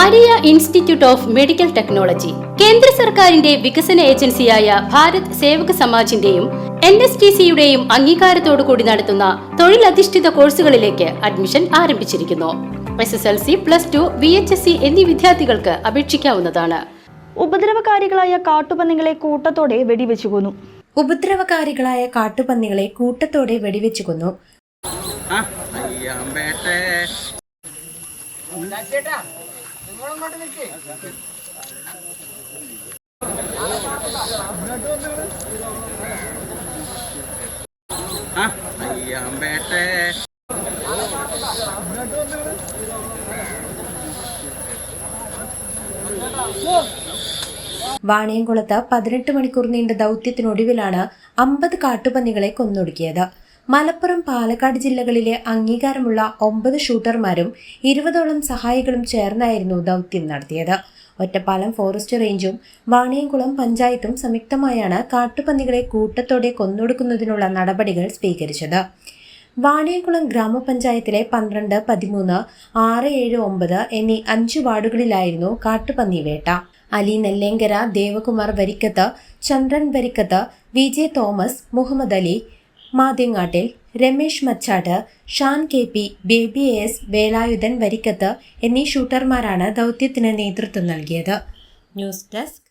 Maria institute of medical technology കേന്ദ്ര സർക്കാരിന്റെ വികസന ഏജൻസിയായ ഭാരത് സേവക സമാജിന്റെയും എൻ എസ് ടി സിയുടെയും അംഗീകാരത്തോടു കൂടി നടത്തുന്ന തൊഴിലധിഷ്ഠിത കോഴ്സുകളിലേക്ക് അഡ്മിഷൻ ആരംഭിച്ചിരിക്കുന്നു S S L C plus two B H S C എന്നീ വിദ്യാർത്ഥികൾക്ക് അപേക്ഷിക്കാവുന്നതാണ് ഉപദ്രവകാരികളായ കാട്ടുപന്നികളെ കൂട്ടത്തോടെ വെടിവെച്ചു കൊന്നു ഉപദ്രവകാരികളായ കാട്ടുപന്നികളെ കൂട്ടത്തോടെ വെടിവെച്ചു കൊന്നു ആ അയ്യാമ്പേട്ടെ. വാണിയംകുളത്ത് പതിനെട്ട് മണിക്കൂർ നീണ്ട ദൗത്യത്തിനൊടുവിലാണ് അമ്പത് കാട്ടുപന്നികളെ കൊന്നൊടുക്കിയത്. മലപ്പുറം പാലക്കാട് ജില്ലകളിലെ അംഗീകാരമുള്ള ഒമ്പത് ഷൂട്ടർമാരും ഇരുപതോളം സഹായികളും ചേർന്നായിരുന്നു ദൗത്യം നടത്തിയത്. ഒറ്റപ്പാലം ഫോറസ്റ്റ് റേഞ്ചും വാണിയംകുളം പഞ്ചായത്തും സംയുക്തമായാണ് കാട്ടുപന്നികളെ കൂട്ടത്തോടെ കൊന്നൊടുക്കുന്നതിനുള്ള നടപടികൾ സ്വീകരിച്ചത്. വാണിയംകുളം ഗ്രാമപഞ്ചായത്തിലെ പന്ത്രണ്ട് പതിമൂന്ന് ആറ് ഏഴ് ഒമ്പത് എന്നീ അഞ്ച് വാർഡുകളിലായിരുന്നു കാട്ടുപന്നി വേട്ട. Ali Nellenkara Devakumar Varikkath Chandran Varikkath V. J. Thomas Muhammad Ali Madyangattil Ramesh Machad Shan K P Baby S Velayudhan Varikkath എന്നീ ഷൂട്ടർമാരാണ് ദൗത്യത്തിന് നേതൃത്വം നൽകിയത്. News desk